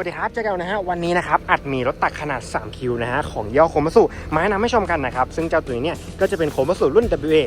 วัสดีครับเจอกันนะฮะวันนี้นะครับอัดมีรถตักขนาด 3 คิวนะฮะของย่อโคมัสุมาแนะนำให้ชมกันนะครับ ซึ่งเจ้าตัวนี้เนี่ยก็จะเป็นโคมัสุรุ่น WA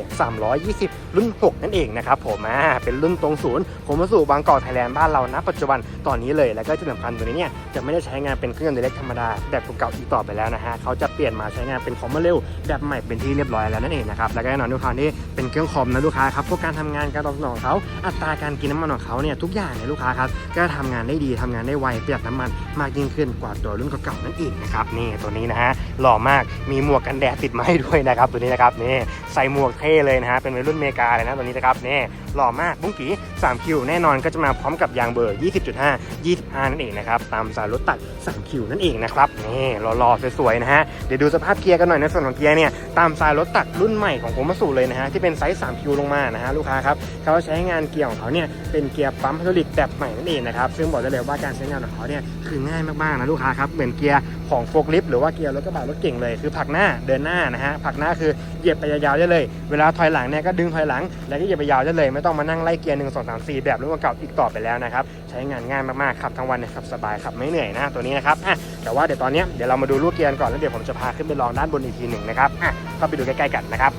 320 รุ่น 6 นั่นเองนะครับผมอ่าเป็นรุ่นตรงศูนย์โคมัสุบางกอกไทยแลนด์บ้านเราณปัจจุบันตอนนี้เลยแล้วก็ที่สำคัญตัวนี้เนี่ยจะไม่ได้ใช้งานเป็นเครื่องยนต์เล็กธรรมดาแบบเก่าอีกต่อไปแล้วนะฮะเขาจะเปลี่ยนมาใช้งานเป็นคอมมาเร็วแบบใหม่เป็นที่เรียบร้อยแล้วนั่นเองนะครับแล้วก็แน่นอนด้วยความที่เป็นเครื่องคอมนะลูกค้าครับพวกการทำงานการตอบสนองของเขาอัตราการกินน้ำมันของเขาเนี่ยทุกอย่างเนี่ยลูกค้าครับก็ทำงานได้ดีทำงานได้ไวประหยัดน้ำมันมากยิ่งขึ้นกว่าตัวรุ่นเก่าๆนั่นเองนะครับนี่ตัวนี้นะฮะหล่อมากมีหมวกกันแดดติดมาให้ด้วยนะครับตัวนี้นะครับนี่ใส่หมวกเท่เลยนะฮะเป็นวัยรุ่นเมกาเลยนะตัวนี้นะครับนี่หล่อมากบุ้งกี3คิวแน่นอนก็จะมาพร้อมกับยางเบอร์ 20.5 25 นั่นเองนะครับตามสายรถตัด3คิวนั่นเองนะครับนี่หล่อๆสวยๆนะฮะเดี๋ยวดูสภาพเกียร์กันหน่อยในส่วนของเกียร์เนี่ยตามสายรถตัดรุ่นใหม่ของโคมัสุเลยนะฮะที่เป็นไซส์3คิวลงมานะฮะลูกค้าครับเขาใช้งานเกียร์ของเขาเนี่ยเป็นเกียร์ปั๊มไฮดรอลิกแบบใหม่นั่นเองนะครับซึ่งบอกได้เลยว่าการใช้งานของเขาเนี่ย คือง่ายมากๆนะลูกค้าครับเหมือนเกียร์ของโฟล์คลิฟต์หรือว่าเกียร์รถกระบะรถเก่งเลยคือผักหน้าเดินหน้านะฮะผักหน้าคือเหยียบไปยาวๆได้เลย เวลาถอยหลังเนี่ยก็ดึงถอยหลัง แล้วก็เหยียบไปยาวได้เลย ไม่ต้องมานั่งไล่เกียร์หนึ่งสองสามสี่แบบรุ่นเก่าอีกต่อไปแล้วนะครับใช้งานง่ายมากๆขับทั้งวันนี่ยขับสบายขับไม่เหนื่อยนะตัวนี้นะครับอะแต่ว่าเดี๋ยวตอนเนี้ยเดี๋ยวเรามาดูลูกเกียร์ก่อนแล้วเดี๋ยวผมจะพาขึ้นไปลองด้านบนอีกทีหนึ่งนะครับอะก็ไปดูใกล้ๆกันนะครับ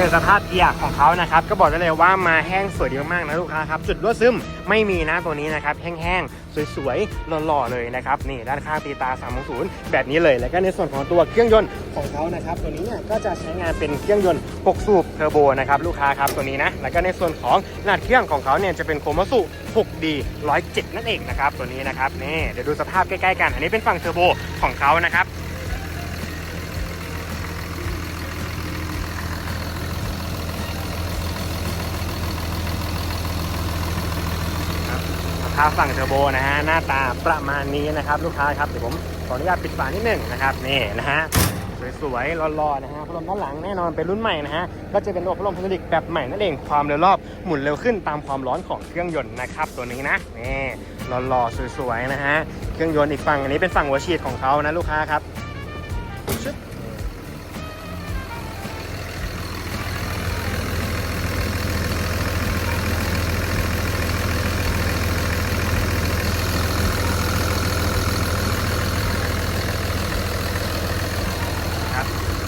อันนี้ก็จะเป็นสภาพเกียร์ของเขานะครับ ก็บอกได้เลยว่ามาแห้งสวยดีมากๆนะลูกค้าครับจุดรั่วซึมไม่มีนะตัวนี้นะครับแห้งๆสวยๆหล่อๆเลยนะครับนี่ด้านข้างตีตา360แบบนี้เลย แล้วก็ในส่วนของตัวเครื่องยนต์ของเขานะครับตัวนี้เนี่ยก็จะใช้งานเป็นเครื่องยนต์6สูบเทอร์โบนะครับลูกค้าครับตัวนี้นะแล้วก็ในส่วนของขนาดเครื่องของเขาเนี่ยจะเป็นโคมัสุ 6D 107 นั่นเองนะครับตัวนี้นะครับนี่เดี๋ยวดูสภาพใกล้ๆกัน อันนี้เป็นฝั่งเทอร์โบของเขานะครับ สภาฝั่งเทอร์โบนะฮะหน้าตาประมาณนี้นะครับ ลูกค้าครับเดี๋ยวผมขออนุญาตปิดฝานิดหนึ่งนะครับนี่นะฮะสวยๆรอๆนะฮะพัดลมด้านหลังแน่นอนเป็นรุ่นใหม่นะฮะก็จะเป็นระบบพัดลมพลาสติกแบบใหม่นั่นเองความเร็วรอบหมุนเร็วขึ้นตามความร้อนของเครื่องยนต์นะครับตัวนี้นะนี่หล่อๆสวยๆนะฮะเครื่องยนต์อีกฝั่งอันนี้เป็นฝั่งหัวฉีดของเขานะลูกค้าครับ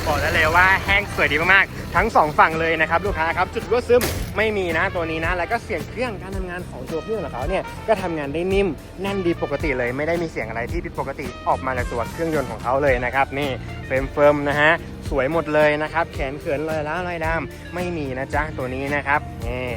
บอกได้เลยว่าแห้งสวยดีมากๆ ทั้งสองฝั่งเลยนะครับลูกค้าครับจุดรั่วซึมไม่มีนะตัวนี้นะ แล้วก็เสียงเครื่องการทำงานของตัวเครื่องของเขาเนี่ยก็ทำงานได้นิ่มแน่นดีปกติเลย ไม่ได้มีเสียงอะไรที่ผิดปกติออกมาจากตัวเครื่องยนต์ของเขาเลยนะครับนี่เฟรมเฟิร์มนะฮะ สวยหมดเลยนะครับ แขนเขินลอยล้าลอยดำไม่มีนะจ๊ะตัวนี้นะครับนี่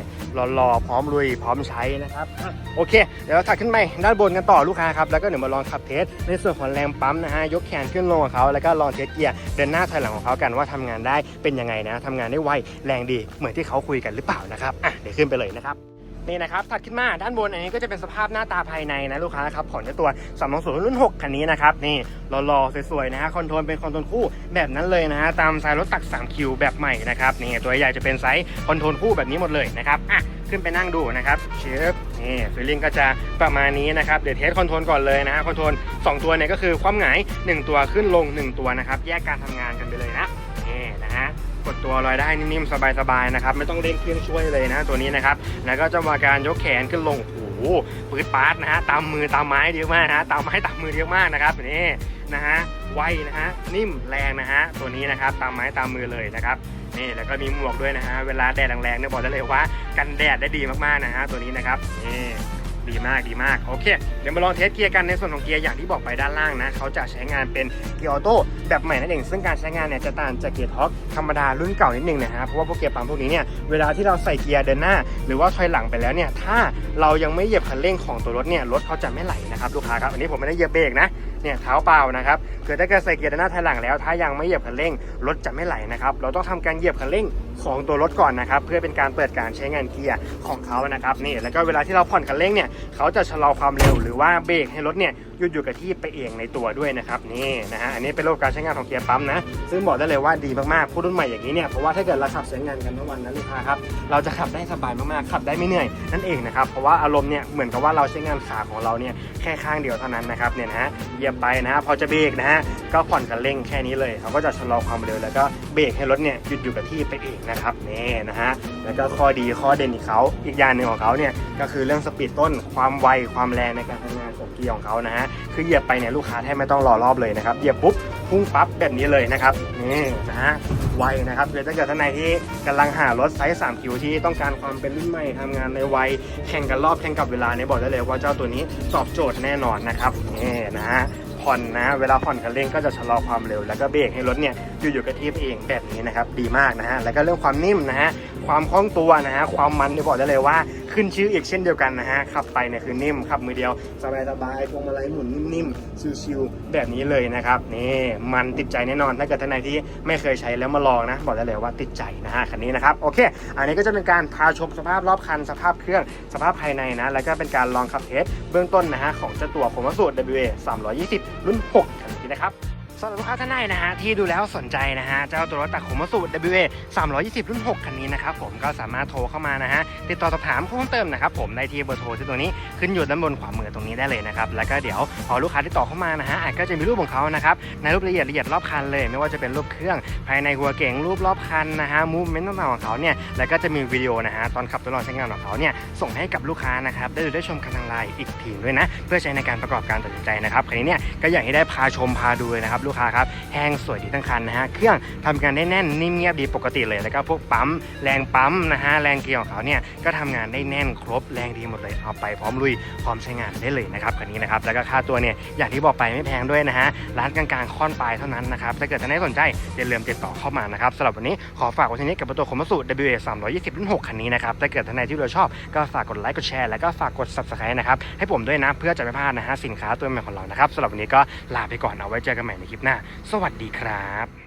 หล่อๆพร้อมลุยพร้อมใช้นะครับอโอเค เดี๋ยวเราถัดขึ้นไปด้านบนกันต่อลูกค้าครับแล้วก็เดี๋ยวมาลองขับเทสในส่วนของแรงปั๊มนะฮะยกแขนขึ้นลงของเขาแล้วก็ลองเทสเกียร์เดินหน้าถอยหลังของเขากันว่าทำงานได้เป็นยังไงนะทำงานได้ไวแรงดีเหมือนที่เขาคุยกันหรือเปล่านะครับอะเดี๋ยวขึ้นไปเลยนะครับ นี่นะครับถัดขึ้นมาด้านบนอันนี้ก็จะเป็นสภาพหน้าตาภายในนะลูกค้าครับของเจ้าตัว320รุ่น 6 คันนี้นะครับนี่หล่อๆสวยๆนะฮะคอนโทรลเป็นคอนโทรลคู่แบบนั้นเลยนะฮะตามสายรถตัก 3 คิวแบบใหม่นะครับนี่ตัวใหญ่จะเป็นไซส์คอนโทรลคู่แบบนี้หมดเลยนะครับอะขึ้นไปนั่งดูนะครับเชฟนี่ฟีลลิ่งก็จะประมาณนี้นะครับเดี๋ยวเทสคอนโทรลก่อนเลยนะฮะคอนโทรล2ตัวเนี่ยก็คือความหงาย 1 ตัวขึ้นลง 1 ตัวนะครับแยกการทำงานกันไปเลยนะ กดตัวลอยได้นิ่มๆสบายๆนะครับไม่ต้องเร่งเครื่องช่วยเลยนะตัวนี้นะครับแล้วก็จะมาการยกแขนขึ้นลงโอ้โหปืดปาร์ตนะฮะตามมือตามไม้เยอะมากนะฮะตามไม้ตามมือเยอะมากนะครับนี่นะฮะไวนะฮะนิ่มแรงนะฮะตัวนี้นะครับตามไม้ตามมือเลยนะครับนี่แล้วก็มีหมวกด้วยนะฮะเวลาแดดแรงๆเนี่ยบอกได้เลยว่ากันแดดได้ดีมากๆนะฮะตัวนี้นะครับนี่ ดีมากดีมากโอเคเดี๋ยวมาลองเทสเกียร์กันในส่วนของเกียร์อย่างที่บอกไปด้านล่างนะเขาจะใช้งานเป็นเกียร์ออโต้แบบใหม่นั่นเองซึ่งการใช้งานเนี่ยจะต่างจากเกียร์ท็อปธรรมดารุ่นเก่านิดนึงนะฮะเพราะว่าพวกเกียร์ปั๊มพวกนี้เนี่ยเวลาที่เราใส่เกียร์เดินหน้า หรือว่าถอยหลังไปแล้วเนี่ยถ้าเรายังไม่เหยียบคันเร่งของตัวรถเนี่ยรถเขาจะไม่ไหลนะครับลูกค้าครับอันนี้ผมไม่ได้เหยียบเบรกนะเนี่ยเท้าเปล่านะครับคือถ้าเกิดใส่เกียร์เดินหน้าถอยหลังแล้ว ถ้ายังไม่เหยียบคันเร่งรถจะไม่ไหลนะครับเราต้องทำการเหยียบคันเร่ง ของตัวรถก่อนนะครับ เพื่อเป็นการเปิดการใช้งานเกียร์ของเขานะครับนี่แล้วก็เวลาที่เราผ่อนคันเร่งเนี่ยเขาจะชะลอความเร็วหรือว่าเบรกให้รถเนี่ยหยุดอยู่กับที่ไปเองในตัวด้วยนะครับนี่นะฮะอันนี้เป็นระบบการใช้งานของเกียร์ปั๊มนะซึ่งบอกได้เลยว่าดีมากๆผู้รุ่นใหม่อย่างนี้เนี่ยเพราะว่าถ้าเกิดเราขับใช้งานกันทั้งวันนะลูกค้าครับเราจะขับได้สบายมากๆขับได้ไม่เหนื่อยนั่นเองนะครับเพราะว่าอารมณ์เนี่ยเหมือนกับว่าเราใช้งานขาของเราเนี่ยแค่ข้างเดียวเท่านั้นนะครับเนี่ยนะฮะเหยียบไปนะฮะพอจะเบรกนะฮะก็ผ่อนคันเร่งแค่นี้เลยเขาก็จะชะลอความเร็วแล้วก็เบรกให้รถเนี่ยหยุดอยู่กับที่ไปเองนะครับนี่นะฮะแล้วก็ข้อดีข้อเด่นอีกเขาอีกอย่างหนึ่งของเขาเนี่ยก็คือเรื่องสปีดต้นความไวความแรงในการทำงานของเกียร์ของเขานะฮะคือเหยียบไปเนี่ยลูกค้าแทบไม่ต้องรอรอบเลยนะครับเหยียบปุ๊บพุ่งปั๊บแบบนี้เลยนะครับนี่นะฮะไวนะครับเลยถ้าเกิดท่านไหนที่กำลังหารถไซส์3คิวที่ต้องการความเป็นรุ่นใหม่ทำงานในวัยแข่งกันรอบแข่งกับเวลาเนี่ยบอกได้เลยว่าเจ้าตัวนี้ตอบโจทย์แน่นอนนะครับนี่นะฮะ ผ่อนนะ เวลาผ่อนคันเร่งก็จะชะลอความเร็ว แล้วก็เบรกให้รถเนี่ยอยู่อยู่กระทิบเองแบบนี้นะครับ ดีมากนะฮะ แล้วก็เรื่องความนิ่มนะฮะ ความคล่องตัวนะฮะความมันเนี่ยบอกได้เลยว่า ขึ้นชื่ออีกเช่นเดียวกันนะฮะขับไปเนี่ยคือนิ่มขับมือเดียวสบายสบายๆพวงมาลัยหมุนนิ่มๆชิวๆแบบนี้เลยนะครับนี่มันติดใจแน่นอนถ้าเกิดท่านไหนที่ไม่เคยใช้แล้วมาลองนะบอกได้เลยว่าติดใจนะฮะคันนี้นะครับโอเค อันนี้ก็จะเป็นการพาชมสภาพรอบคันสภาพเครื่องสภาพภายในนะแล้วก็เป็นการลองขับเทสเบื้องต้นนะฮะของเจ้าตัวผมว่าสูตร WA 320 รุ่น6คันนี้นะครับ สำหรับลูกค้าท่านใดนะฮะที่ดูแล้วสนใจนะฮะเจ้าตัวรถตักขมสูตร WA 320 รุ่น 6 คันนี้นะครับผมก็สามารถโทรเข้ามานะฮะติดต่อสอบถามเพิ่มเติมนะครับผมได้ที่เบอร์โทรที่ตัวนี้ขึ้นอยู่ด้านบนขวามือตรงนี้ได้เลยนะครับแล้วก็เดี๋ยวพอลูกค้าติดต่อเข้ามานะฮะอาจก็จะมีรูปของเขานะครับในรูปละเอียดละเอียดรอบคันเลย ไม่ว่าจะเป็นรูปเครื่องภายในหัวเก๋งรูปรอบคันนะฮะมูฟเมนต์ต่างๆของเขาเนี่ยแล้วก็จะมีวิดีโอนะฮะตอนขับทดลองใช้งานของเขาเนี่ยส่งให้กับลูกค้านะครับได้ดูได้ชมกันทางไลน์อีกทีด้วยนะ เพื่อใช้ในการประกอบการตัดสินใจนะครับคันนี้เนี่ยก็อยากให้ได้พาชมพาดูเลยนะครับลูกค้าครับแห้งสวยดีทั้งคันนะฮะเครื่องทำงานได้แน่นนิ่มเงียบดีปกติเลยแล้วก็พวกปั๊มแรงปั๊มนะฮะแรงเกียร์ของเขาเนี่ยก็ทำงานได้แน่นครบแรงดีหมดเลยเอาไปพร้อมลุยพร้อมใช้งานได้เลยนะครับคันนี้นะครับแล้วก็ค่าตัวเนี่ยอย่างที่บอกไปไม่แพงด้วยนะฮะร้านกลางๆค่อนปลายเท่านั้นนะครับถ้าเกิดท่านใดสนใจอย่าลืมติดต่อเข้ามานะครับสำหรับวันนี้ขอฝากไว้ที่นี้กับตัวคมสูต WA 320รุ่น6คันนี้นะครับถ้าเกิดท่านใดที่เราชอบก็ฝากกดไลค์กดแชร์แล้วก็ฝากกด subscribe นะครับให้ผมด้วยนะเพื่อจะไม่พลาดนะฮะสินค้าตัวใหม่ของเรานะครับสำหรับวันนี้ก็ลาไปก่อนเอาไว้เจอกันใหม่ในคลิปหน้า สวัสดีครับ